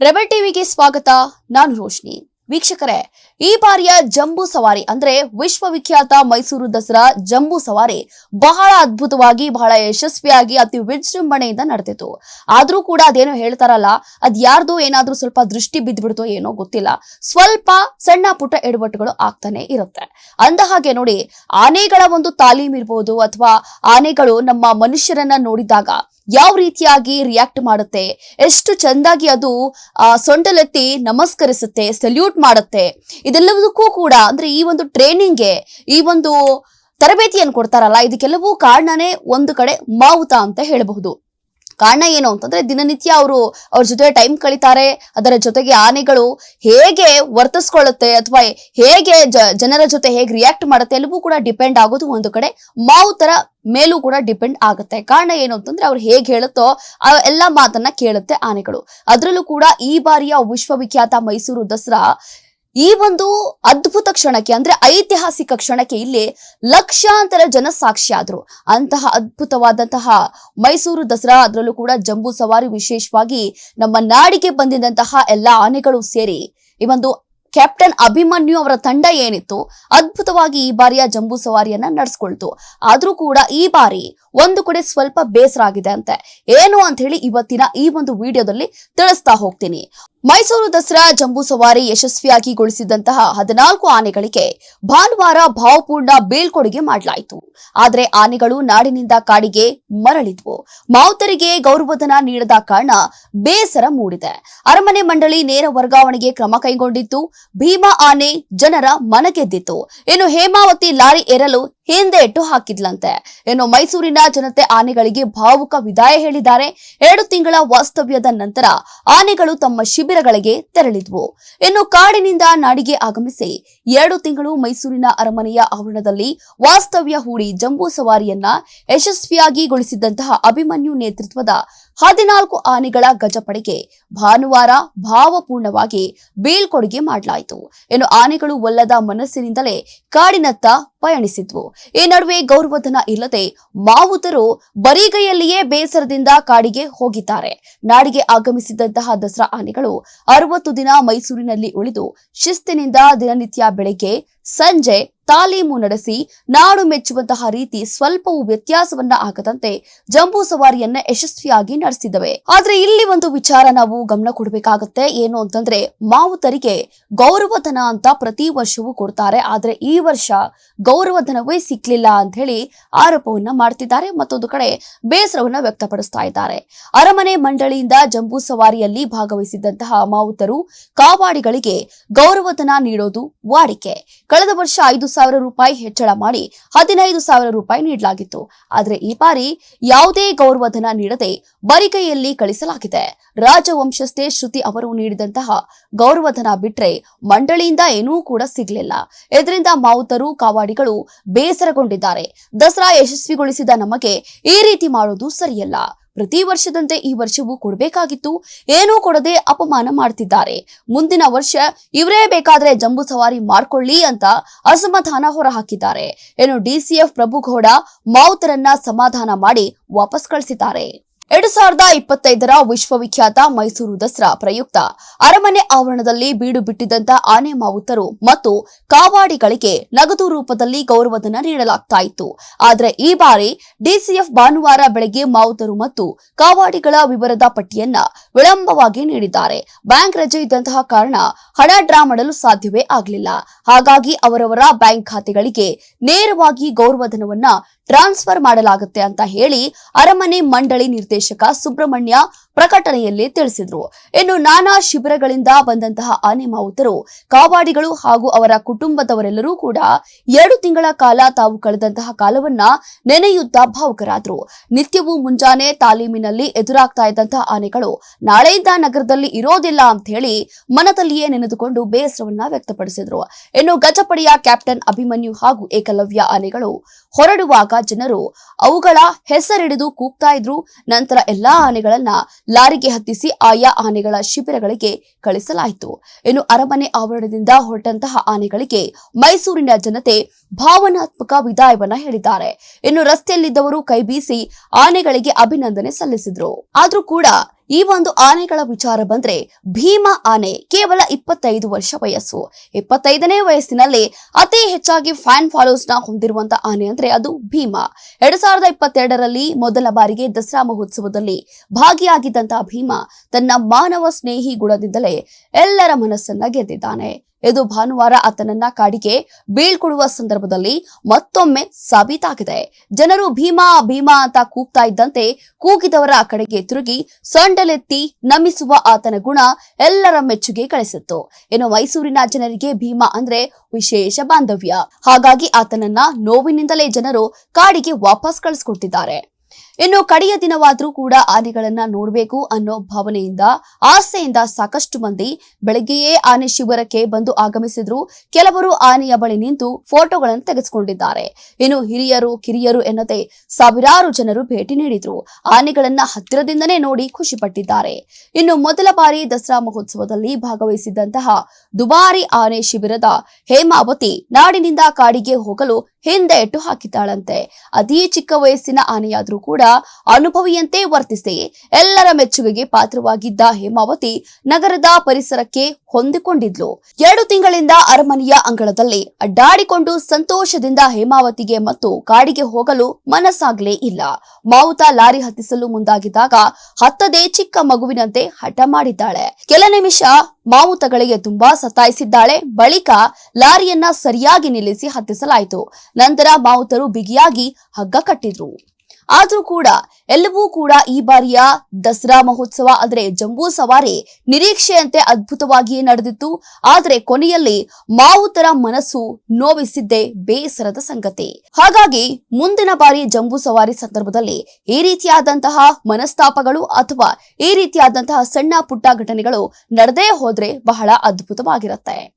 Rebel ಟಿವಿಗೆ ಸ್ವಾಗತ, ನಾನು ರೋಶ್ನಿ. ವೀಕ್ಷಕರೇ, ಈ ಬಾರಿಯ ಜಂಬೂ ಸವಾರಿ ಅಂದ್ರೆ ವಿಶ್ವವಿಖ್ಯಾತ ಮೈಸೂರು ದಸರಾ ಜಂಬೂ ಸವಾರಿ ಬಹಳ ಅದ್ಭುತವಾಗಿ, ಬಹಳ ಯಶಸ್ವಿಯಾಗಿ, ಅತಿ ವಿಜೃಂಭಣೆಯಿಂದ ನಡೆದಿತ್ತು. ಆದ್ರೂ ಕೂಡ ಅದೇನೋ ಹೇಳ್ತಾರಲ್ಲ, ಅದ್ ಯಾರ್ದು ಏನಾದ್ರೂ ಸ್ವಲ್ಪ ದೃಷ್ಟಿ ಬಿದ್ದ್ಬಿಡ್ತೋ ಏನೋ ಗೊತ್ತಿಲ್ಲ. ಸ್ವಲ್ಪ ಸಣ್ಣ ಪುಟ್ಟ ಎಡವಟ್ಟುಗಳು ಆಗ್ತಾನೆ ಇರುತ್ತೆ. ಅಂದ ಹಾಗೆ ನೋಡಿ, ಆನೆಗಳ ಒಂದು ತಾಲೀಮ್ ಇರ್ಬೋದು ಅಥವಾ ಆನೆಗಳು ನಮ್ಮ ಮನುಷ್ಯರನ್ನ ನೋಡಿದಾಗ ಯಾವ ರೀತಿಯಾಗಿ ರಿಯಾಕ್ಟ್ ಮಾಡುತ್ತೆ? ಎಷ್ಟು ಚೆಂದಾಗಿ ಅದು ಸೊಂಟಲೆತ್ತಿ ನಮಸ್ಕರಿಸುತ್ತೆ ಸೆಲ್ಯೂಟ್ ಮಾಡುತ್ತೆ? ಇದೆಲ್ಲದಕ್ಕೂ ಕೂಡ, ಅಂದ್ರೆ ಈ ಒಂದು ಟ್ರೈನಿಂಗ್ಗೆ ಈ ಒಂದು ತರಬೇತಿಯನ್ನು ಕೊಡ್ತಾರಲ್ಲ, ಇದಕ್ಕೆಲ್ಲವೂ ಕಾರಣನೇ ಒಂದು ಕಡೆ ಮಾವುತ ಅಂತ ಹೇಳಬಹುದು. ಕಾರಣ ಏನು ಅಂತಂದ್ರೆ ದಿನನಿತ್ಯ ಅವರು ಅವ್ರ ಜೊತೆ ಟೈಮ್ ಕಳೀತಾರೆ, ಅದರ ಜೊತೆಗೆ ಆನೆಗಳು ಹೇಗೆ ವರ್ತಿಸ್ಕೊಳ್ಳುತ್ತೆ ಅಥವಾ ಹೇಗೆ ಜನರ ಜೊತೆ ಹೇಗೆ ರಿಯಾಕ್ಟ್ ಮಾಡುತ್ತೆ ಎಲ್ಲವೂ ಕೂಡ ಡಿಪೆಂಡ್ ಆಗೋದು ಒಂದು ಕಡೆ. ಮಾವುತರ ಮೇಲೂ ಕೂಡ ಡಿಪೆಂಡ್ ಆಗುತ್ತೆ. ಕಾರಣ ಏನು ಅಂತಂದ್ರೆ ಅವ್ರು ಹೇಗೆ ಹೇಳುತ್ತೋ ಆ ಎಲ್ಲ ಮಾತನ್ನ ಕೇಳುತ್ತೆ ಆನೆಗಳು. ಅದರಲ್ಲೂ ಕೂಡ ಈ ಬಾರಿಯ ವಿಶ್ವವಿಖ್ಯಾತ ಮೈಸೂರು ದಸರಾ ಈ ಒಂದು ಅದ್ಭುತ ಕ್ಷಣಕ್ಕೆ, ಅಂದ್ರೆ ಐತಿಹಾಸಿಕ ಕ್ಷಣಕ್ಕೆ ಇಲ್ಲಿ ಲಕ್ಷಾಂತರ ಜನ ಸಾಕ್ಷಿಯಾದ್ರು ಅಂತಹ ಅದ್ಭುತವಾದಂತಹ ಮೈಸೂರು ದಸರಾ ಅದರಲ್ಲೂ ಕೂಡ ಜಂಬೂ ಸವಾರಿ ವಿಶೇಷವಾಗಿ ನಮ್ಮ ನಾಡಿಗೆ ಬಂದಿದ್ದಂತಹ ಎಲ್ಲ ಆನೆಗಳು ಸೇರಿ ಈ ಒಂದು ಕ್ಯಾಪ್ಟನ್ ಅಭಿಮನ್ಯು ಅವರ ತಂಡ ಏನಿತ್ತು, ಅದ್ಭುತವಾಗಿ ಈ ಬಾರಿಯ ಜಂಬೂ ಸವಾರಿಯನ್ನ ನಡೆಸ್ಕೊಳ್ತು. ಆದ್ರೂ ಕೂಡ ಈ ಬಾರಿ ಒಂದು ಕಡೆ ಸ್ವಲ್ಪ ಬೇಸರ ಆಗಿದೆ ಅಂತೆ. ಏನು ಅಂತ ಹೇಳಿ ಇವತ್ತಿನ ಈ ಒಂದು ವಿಡಿಯೋದಲ್ಲಿ ತಿಳಿಸ್ತಾ ಹೋಗ್ತೀನಿ. ಮೈಸೂರು ದಸರಾ ಜಂಬೂ ಸವಾರಿ ಯಶಸ್ವಿಯಾಗಿ ಗೊಳಿಸಿದಂತಹ ಹದಿನಾಲ್ಕು ಆನೆಗಳಿಗೆ ಭಾನುವಾರ ಭಾವಪೂರ್ಣ ಬೀಳ್ಕೊಡುಗೆ ಮಾಡಲಾಯಿತು. ಆದರೆ ಆನೆಗಳು ನಾಡಿನಿಂದ ಕಾಡಿಗೆ ಮರಳಿದ್ವು. ಮಾವುತರಿಗೆ ಗೌರವಧನ ನೀಡದ ಕಾರಣ ಬೇಸರ ಮೂಡಿದೆ. ಅರಮನೆ ಮಂಡಳಿ ನೇರ ವರ್ಗಾವಣೆಗೆ ಕ್ರಮ ಕೈಗೊಂಡಿತ್ತು ಭೀಮಾ ಆನೆ ಜನರ ಮನಗೆದ್ದಿತ್ತು ಇನ್ನು ಹೇಮಾವತಿ ಲಾರಿ ಏರಲು ಹಿಂದೆ ಇಟ್ಟು ಹಾಕಿದ್ಲಂತೆ. ಇನ್ನು ಮೈಸೂರಿನ ಜನತೆ ಆನೆಗಳಿಗೆ ಭಾವುಕ ವಿದಾಯ ಹೇಳಿದ್ದಾರೆ. ಎರಡು ತಿಂಗಳ ವಾಸ್ತವ್ಯದ ನಂತರ ಆನೆಗಳು ತಮ್ಮ ಶಿಬಿರಗಳಿಗೆ ತೆರಳಿದ್ವು. ಇನ್ನು ಕಾಡಿನಿಂದ ನಾಡಿಗೆ ಆಗಮಿಸಿ ಎರಡು ತಿಂಗಳು ಮೈಸೂರಿನ ಅರಮನೆಯ ಆವರಣದಲ್ಲಿ ವಾಸ್ತವ್ಯ ಹೂಡಿ ಜಂಬೂ ಸವಾರಿಯನ್ನ ಯಶಸ್ವಿಯಾಗಿ ಗೊಳಿಸಿದ್ದಂತಹ ಅಭಿಮನ್ಯು ನೇತೃತ್ವದ ಹದಿನಾಲ್ಕು ಆನೆಗಳ ಗಜಪಡೆಗೆ ಭಾನುವಾರ ಭಾವಪೂರ್ಣವಾಗಿ ಬೀಳ್ಕೊಡುಗೆ ಮಾಡಲಾಯಿತು. ಇನ್ನು ಆನೆಗಳು ಒಲ್ಲದ ಮನಸ್ಸಿನಿಂದಲೇ ಕಾಡಿನತ್ತ ಪಯಣಿಸಿದ್ವು. ಈ ನಡುವೆ ಗೌರವಧನ ಇಲ್ಲದೆ ಮಾವುತರು ಬರಿಗೈಯಲ್ಲಿಯೇ ಬೇಸರದಿಂದ ಕಾಡಿಗೆ ಹೋಗಿದ್ದಾರೆ. ನಾಡಿಗೆ ಆಗಮಿಸಿದಂತಹ ದಸರಾ ಆನೆಗಳು ಅರವತ್ತು ದಿನ ಮೈಸೂರಿನಲ್ಲಿ ಉಳಿದು ಶಿಸ್ತಿನಿಂದ ದಿನನಿತ್ಯ ಬೆಳಗ್ಗೆ ಸಂಜೆ ತಾಲೀಮು ನಡೆಸಿ ನಾಡು ಮೆಚ್ಚುವಂತಹ ರೀತಿ ಸ್ವಲ್ಪವೂ ವ್ಯತ್ಯಾಸವನ್ನ ಆಗದಂತೆ ಜಂಬೂ ಸವಾರಿಯನ್ನ ಯಶಸ್ವಿಯಾಗಿ ನಡೆಸಿದವೆ. ಆದ್ರೆ ಇಲ್ಲಿ ಒಂದು ವಿಚಾರ ನಾವು ಗಮನ ಕೊಡಬೇಕಾಗತ್ತೆ. ಏನು ಅಂತಂದ್ರೆ ಮಾವುತರಿಗೆ ಗೌರವಧನ ಅಂತ ಪ್ರತಿ ವರ್ಷವೂ ಕೊಡ್ತಾರೆ. ಆದ್ರೆ ಈ ವರ್ಷ ಗೌರವಧನವೇ ಸಿಕ್ಲಿಲ್ಲ ಅಂತ ಹೇಳಿ ಆರೋಪವನ್ನ ಮಾಡ್ತಿದ್ದಾರೆ. ಮತ್ತೊಂದು ಕಡೆ ಬೇಸರವನ್ನ ವ್ಯಕ್ತಪಡಿಸ್ತಾ ಇದ್ದಾರೆ. ಅರಮನೆ ಮಂಡಳಿಯಿಂದ ಜಂಬೂ ಸವಾರಿಯಲ್ಲಿ ಭಾಗವಹಿಸಿದ್ದಂತಹ ಮಾವುತರು ಕಾವಾಡಿಗಳಿಗೆ ಗೌರವಧನ ನೀಡೋದು ವಾಡಿಕೆ. ಕಳೆದ ವರ್ಷ ಐದು ಸಾವಿರ ರೂಪಾಯಿ ಹೆಚ್ಚಳ ಮಾಡಿ ಹದಿನೈದು ಸಾವಿರ ರೂಪಾಯಿ ನೀಡಲಾಗಿತ್ತು. ಆದರೆ ಈ ಬಾರಿ ಯಾವುದೇ ಗೌರವಧನ ನೀಡದೆ ಬರಿಗೈಯಲ್ಲಿ ಕಳಿಸಲಾಗಿದೆ. ರಾಜವಂಶಸ್ಥೆ ಶ್ರುತಿ ಅವರು ನೀಡಿದಂತಹ ಗೌರವಧನ ಬಿಟ್ರೆ ಮಂಡಳಿಯಿಂದ ಏನೂ ಕೂಡ ಸಿಗಲಿಲ್ಲ. ಇದರಿಂದ ಮಾವುತರು, ಕಾವಾಡಿಗಳು ಬೇಸರಗೊಂಡಿದ್ದಾರೆ. ದಸರಾ ಯಶಸ್ವಿಗೊಳಿಸಿದ ನಮಗೆ ಈ ರೀತಿ ಮಾಡೋದು ಸರಿಯಲ್ಲ. ಪ್ರತಿ ವರ್ಷದಂತೆ ಈ ವರ್ಷವೂ ಕೊಡಬೇಕಾಗಿತ್ತು. ಏನೂ ಕೊಡದೆ ಅಪಮಾನ ಮಾಡ್ತಿದ್ದಾರೆ. ಮುಂದಿನ ವರ್ಷ ಇವರೇ ಬೇಕಾದ್ರೆ ಜಂಬೂ ಸವಾರಿ ಮಾಡ್ಕೊಳ್ಳಿ ಅಂತ ಅಸಮಾಧಾನ ಹೊರಹಾಕಿದ್ದಾರೆ. ಏನು ಡಿಸಿಎಫ್ ಪ್ರಭುಗೌಡ ಮಾವುತರನ್ನ ಸಮಾಧಾನ ಮಾಡಿ ವಾಪಸ್ ಕಳಿಸಿದ್ದಾರೆ. ಎರಡು ಸಾವಿರದ ಇಪ್ಪತ್ತೈದರ ವಿಶ್ವವಿಖ್ಯಾತ ಮೈಸೂರು ದಸರಾ ಪ್ರಯುಕ್ತ. ಅರಮನೆ ಆವರಣದಲ್ಲಿ ಬೀಡು ಬಿಟ್ಟಿದ್ದಂತ ಆನೆ ಮಾವುತರು ಮತ್ತು ಕಾವಾಡಿಗಳಿಗೆ ನಗದು ರೂಪದಲ್ಲಿ ಗೌರವಧನ ನೀಡಲಾಗ್ತಾ ಇತ್ತು. ಆದರೆ ಈ ಬಾರಿ ಡಿಸಿಎಫ್ ಭಾನುವಾರ ಬೆಳಗ್ಗೆ ಮಾವುತರು ಮತ್ತು ಕಾವಾಡಿಗಳ ವಿವರದ ಪಟ್ಟಿಯನ್ನ ವಿಳಂಬವಾಗಿ ನೀಡಿದ್ದಾರೆ. ಬ್ಯಾಂಕ್ ರಜೆ ಇದ್ದಂತಹ ಕಾರಣ ಹಣ ಡ್ರಾ ಮಾಡಲು ಸಾಧ್ಯವೇ ಆಗಲಿಲ್ಲ. ಹಾಗಾಗಿ ಅವರವರ ಬ್ಯಾಂಕ್ ಖಾತೆಗಳಿಗೆ ನೇರವಾಗಿ ಗೌರವಧನವನ್ನ ಟ್ರಾನ್ಸ್ಫರ್ ಮಾಡಲಾಗುತ್ತೆ ಅಂತ ಹೇಳಿ ಅರಮನೆ ಮಂಡಳಿ ನಿರ್ದೇಶಕ ಸುಬ್ರಹ್ಮಣ್ಯ ಪ್ರಕಟಣೆಯಲ್ಲಿ ತಿಳಿಸಿದ್ರು. ಇನ್ನು ನಾನಾ ಶಿಬಿರಗಳಿಂದ ಬಂದಂತಹ ಆನೆ ಮಾವುತರು ಕಾವಾಡಿಗಳು ಹಾಗೂ ಅವರ ಕುಟುಂಬದವರೆಲ್ಲರೂ ಕೂಡ ಎರಡು ತಿಂಗಳ ಕಾಲ ತಾವು ಕಳೆದಂತಹ ಕಾಲವನ್ನ ನೆನೆಯುತ್ತಾ ಭಾವುಕರಾದ್ರು. ನಿತ್ಯವೂ ಮುಂಜಾನೆ ತಾಲೀಮಿನಲ್ಲಿ ಎದುರಾಗ್ತಾ ಇದ್ದಂತಹ ಆನೆಗಳು ನಾಳೆಯಿಂದ ನಗರದಲ್ಲಿ ಇರೋದಿಲ್ಲ ಅಂತ ಹೇಳಿ ಮನದಲ್ಲಿಯೇ ನೆನೆದುಕೊಂಡು ಬೇಸರವನ್ನ ವ್ಯಕ್ತಪಡಿಸಿದ್ರು. ಇನ್ನು ಗಜಪಡೆಯ ಕ್ಯಾಪ್ಟನ್ ಅಭಿಮನ್ಯು ಹಾಗೂ ಏಕಲವ್ಯ ಆನೆಗಳು ಹೊರಡುವಾಗ ಜನರು ಅವುಗಳ ಹೆಸರಿಡಿದು ಕೂಗ್ತಾ ಇದ್ರು. ನಂತರ ಎಲ್ಲಾ ಆನೆಗಳನ್ನ ಲಾರಿಗೆ ಹತ್ತಿಸಿ ಆಯಾ ಆನೆಗಳ ಶಿಬಿರಗಳಿಗೆ ಕಳಿಸಲಾಯಿತು. ಇನ್ನು ಅರಮನೆ ಆವರಣದಿಂದ ಹೊರಟಂತಹ ಆನೆಗಳಿಗೆ ಮೈಸೂರಿನ ಜನತೆ ಭಾವನಾತ್ಮಕ ವಿದಾಯವನ್ನ ಹೇಳಿದ್ದಾರೆ. ಇನ್ನು ರಸ್ತೆಯಲ್ಲಿದ್ದವರು ಕೈಬೀಸಿ ಆನೆಗಳಿಗೆ ಅಭಿನಂದನೆ ಸಲ್ಲಿಸಿದ್ರು. ಆದ್ರೂ ಕೂಡ ಈ ಒಂದು ಆನೆಗಳ ವಿಚಾರ ಬಂದ್ರೆ ಭೀಮ ಆನೆ ಕೇವಲ ಇಪ್ಪತ್ತೈದು ವರ್ಷ ವಯಸ್ಸು. ಇಪ್ಪತ್ತೈದನೇ ವಯಸ್ಸಿನಲ್ಲಿ ಅತಿ ಹೆಚ್ಚಾಗಿ ಫ್ಯಾನ್ ಫಾಲೋಸ್ನ ಹೊಂದಿರುವಂತ ಆನೆ ಅಂದ್ರೆ ಅದು ಭೀಮ. ಎರಡ್ ಸಾವಿರದ ಇಪ್ಪತ್ತೆರಡರಲ್ಲಿ ಮೊದಲ ಬಾರಿಗೆ ದಸರಾ ಮಹೋತ್ಸವದಲ್ಲಿ ಭಾಗಿಯಾಗಿದ್ದಂತಹ ಭೀಮ ತನ್ನ ಮಾನವ ಸ್ನೇಹಿ ಗುಣದಿಂದಲೇ ಎಲ್ಲರ ಮನಸ್ಸನ್ನ ಗೆದ್ದಿದ್ದಾನೆ. ಇದು ಭಾನುವಾರ ಆತನನ್ನ ಕಾಡಿಗೆ ಬೀಳ್ಕೊಡುವ ಸಂದರ್ಭದಲ್ಲಿ ಮತ್ತೊಮ್ಮೆ ಸಾಬೀತಾಗಿದೆ. ಜನರು ಭೀಮಾ ಭೀಮಾ ಅಂತ ಕೂಗ್ತಾ ಇದ್ದಂತೆ ಕೂಗಿದವರ ಕಡೆಗೆ ತಿರುಗಿ ಸೊಂಡಲೆತ್ತಿ ನಮಿಸುವ ಆತನ ಗುಣ ಎಲ್ಲರ ಮೆಚ್ಚುಗೆ ಗಳಿಸಿತ್ತು. ಇನ್ನು ಮೈಸೂರಿನ ಜನರಿಗೆ ಭೀಮಾ ಅಂದ್ರೆ ವಿಶೇಷ ಬಾಂಧವ್ಯ. ಹಾಗಾಗಿ ಆತನನ್ನ ನೋವಿನಿಂದಲೇ ಜನರು ಕಾಡಿಗೆ ವಾಪಸ್ ಕಳಿಸ್ಕೊಟ್ಟಿದ್ದಾರೆ. ಇನ್ನು ಕಡೆಯ ದಿನವಾದರೂ ಕೂಡ ಆನೆಗಳನ್ನ ನೋಡಬೇಕು ಅನ್ನೋ ಭಾವನೆಯಿಂದ, ಆಸೆಯಿಂದ ಸಾಕಷ್ಟು ಮಂದಿ ಬೆಳಗ್ಗೆಯೇ ಆನೆ ಶಿಬಿರಕ್ಕೆ ಬಂದು ಆಗಮಿಸಿದ್ರು. ಕೆಲವರು ಆನೆಯ ಬಳಿ ನಿಂತು ಫೋಟೋಗಳನ್ನು ತೆಗೆಸಿಕೊಂಡಿದ್ದಾರೆ. ಇನ್ನು ಹಿರಿಯರು, ಕಿರಿಯರು ಎನ್ನದೆ ಸಾವಿರಾರು ಜನರು ಭೇಟಿ ನೀಡಿದ್ರು. ಆನೆಗಳನ್ನ ಹತ್ತಿರದಿಂದನೇ ನೋಡಿ ಖುಷಿಪಟ್ಟಿದ್ದಾರೆ. ಇನ್ನು ಮೊದಲ ಬಾರಿ ದಸರಾ ಮಹೋತ್ಸವದಲ್ಲಿ ಭಾಗವಹಿಸಿದ್ದಂತಹ ದುಬಾರಿ ಆನೆ ಶಿಬಿರದ ಹೇಮಾವತಿ ನಾಡಿನಿಂದ ಕಾಡಿಗೆ ಹೋಗಲು ಹಿಂದೆ ಇಟ್ಟು ಹಾಕಿದ್ದಾಳಂತೆ. ಅತೀ ಚಿಕ್ಕ ವಯಸ್ಸಿನ ಆನೆಯಾದರೂ ಕೂಡ ಅನುಭವಿಯಂತೆ ವರ್ತಿಸಿ. ಎಲ್ಲರ ಮೆಚ್ಚುಗೆಗೆ ಪಾತ್ರವಾಗಿದ್ದ ಹೇಮಾವತಿ ನಗರದ ಪರಿಸರಕ್ಕೆ ಹೊಂದಿಕೊಂಡಿದ್ಲು. ಎರಡು ತಿಂಗಳಿಂದ ಅರಮನೆಯ ಅಂಗಳದಲ್ಲಿ ಅಡ್ಡಾಡಿಕೊಂಡು ಸಂತೋಷದಿಂದ ಹೇಮಾವತಿಗೆ ಮತ್ತು ಕಾಡಿಗೆ ಹೋಗಲು ಮನಸ್ಸಾಗಲೇ ಇಲ್ಲ. ಮಾವುತ ಲಾರಿ ಹತ್ತಿಸಲು ಮುಂದಾಗಿದ್ದಾಗ ಹತ್ತದೇ ಚಿಕ್ಕ ಮಗುವಿನಂತೆ ಹಠ ಮಾಡಿದ್ದಾಳೆ. ಕೆಲ ನಿಮಿಷ ಮಾವುತಗಳಿಗೆ ತುಂಬಾ ಸತಾಯಿಸಿದ್ದಾಳೆ. ಬಳಿಕ ಲಾರಿಯನ್ನ ಸರಿಯಾಗಿ ನಿಲ್ಲಿಸಿ ಹತ್ತಿಸಲಾಯಿತು. ನಂತರ ಮಾವುತರು ಬಿಗಿಯಾಗಿ ಹಗ್ಗ ಕಟ್ಟಿದ್ರು. ಆದ್ರೂ ಕೂಡ ಎಲ್ಲವೂ ಕೂಡ ಈ ಬಾರಿಯ ದಸರಾ ಮಹೋತ್ಸವ, ಅಂದ್ರೆ ಜಂಬೂ ಸವಾರಿ ನಿರೀಕ್ಷೆಯಂತೆ ಅದ್ಭುತವಾಗಿಯೇ ನಡೆದಿತ್ತು. ಆದರೆ ಕೊನೆಯಲ್ಲಿ ಮಾವುತರ ಮನಸ್ಸು ನೋವಿಸಿದ್ದೇ ಬೇಸರದ ಸಂಗತಿ. ಹಾಗಾಗಿ ಮುಂದಿನ ಬಾರಿ ಜಂಬೂ ಸವಾರಿ ಸಂದರ್ಭದಲ್ಲಿ ಈ ರೀತಿಯಾದಂತಹ ಮನಸ್ತಾಪಗಳು ಅಥವಾ ಈ ರೀತಿಯಾದಂತಹ ಸಣ್ಣ ಪುಟ್ಟ ಘಟನೆಗಳು ನಡೆದೇ ಹೋದ್ರೆ ಬಹಳ ಅದ್ಭುತವಾಗಿರುತ್ತೆ.